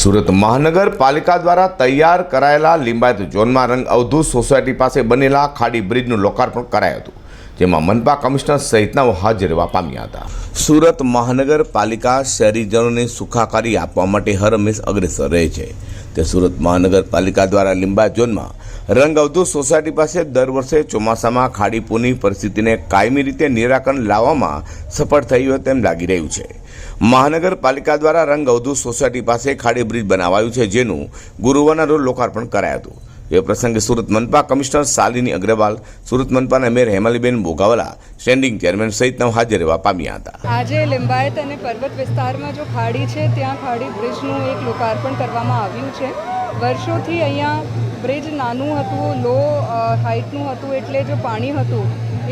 સુરત મહાનગરપાલિકા દ્વારા તૈયાર કરાયેલા લિંબાયત ઝોનમાં રંગ અવધૂત સોસાયટી પાસે બનેલા ખાડી બ્રિજનું લોકાર્પણ કરાયું હતું, જેમાં મનપા કમિશનર સહિતનાઓ હાજર રહેવા પામ્યા હતા. સુરત મહાનગરપાલિકા શહેરીજનોને સુખાકારી આપવા માટે હર હંમેશ અગ્રેસર રહે છે. તે સુરત મહાનગરપાલિકા દ્વારા લિંબાયત ઝોનમાં રંગ અવધૂત સોસાયટી પાસે દર વર્ષે ચોમાસામાં ખાડીપુરની પરિસ્થિતિને કાયમી રીતે નિરાકરણ લાવવામાં સફળ થયું હોય તેમ લાગી રહ્યું છે. મહાનગરપાલિકા દ્વારા રંગ અવધૂત સોસાયટી પાસે ખાડી બ્રિજ બનાવાયું છે, જેનું ગુરુવારના રોજ લોકાર્પણ કરાયું હતું. એ પ્રસંગે સુરત મનપા commissioner Shalini Agarwal, Surat મનપાના mayor Hemaliben Bogawala standing chairman સહિતના હાજર રહેવા પામ્યા હતા. આજે લિંબાયત અને પર્વત વિસ્તારમાં જો ખાડી છે, ત્યાં ખાડી બ્રિજનું એક લોકાર્પણ કરવામાં આવ્યું છે. વર્ષોથી અહીંયા બ્રિજ નાનું હતું લો હાઇટનું હતું એટલે જે પાણી હતું,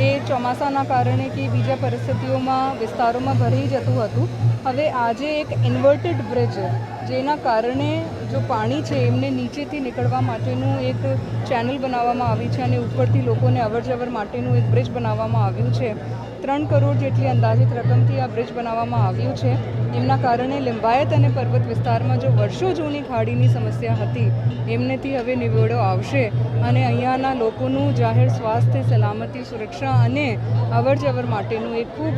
એ ચોમાસાના કારણે કે બીજા પરિસ્થિતિઓમાં વિસ્તારોમાં ભરાઈ જતું હતું. હવે આજે એક ઇન્વર્ટેડ બ્રિજ જેના કારણે જો પાણી છે એમને નીચેથી નીકળવા માટેનું એક ચેનલ બનાવવામાં આવી છે અને ઉપરથી લોકોને અવરજવર માટેનું એક બ્રિજ બનાવવામાં આવ્યું છે. ત્રણ કરોડ જેટલી અંદાજિત રકમથી આ બ્રિજ બનાવવામાં આવ્યું છે. એમના કારણે લિંબાયત અને પર્વત વિસ્તારમાં જો વર્ષો જૂની ખાડીની સમસ્યા હતી, એમનેથી હવે નિવેડો આવશે અને અહીંયાના લોકોનું જાહેર સ્વાસ્થ્ય, સલામતી, સુરક્ષા અને અવરજવર માટેનું એક ખૂબ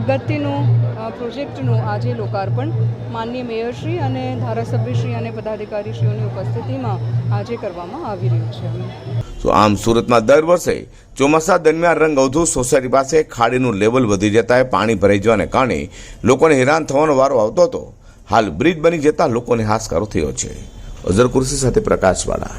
અગત્યનું પ્રોજેક્ટનું આજે લોકાર્પણ. માનનીય મેયરશ્રી અને ધારાસભ્યશ્રી અને પદાધિકારીશ્રીઓની ઉપસ્થિતિમાં આજે કરવામાં આવી રહ્યું છે. આમ સુરતમાં દર વર્ષે ચોમાસા દરમિયાન રંગ અવધૂત સોસાયટી પાસે ખાડીનું લેવલ વધી જતા પાણી ભરાઈ જવાને કારણે લોકોને હેરાન થવાનો વારો આવતો હતો. હાલ બ્રિજ બની જતા લોકોને હાશકારો થયો છે. અઝર કુર્સી સાથે પ્રકાશવાળા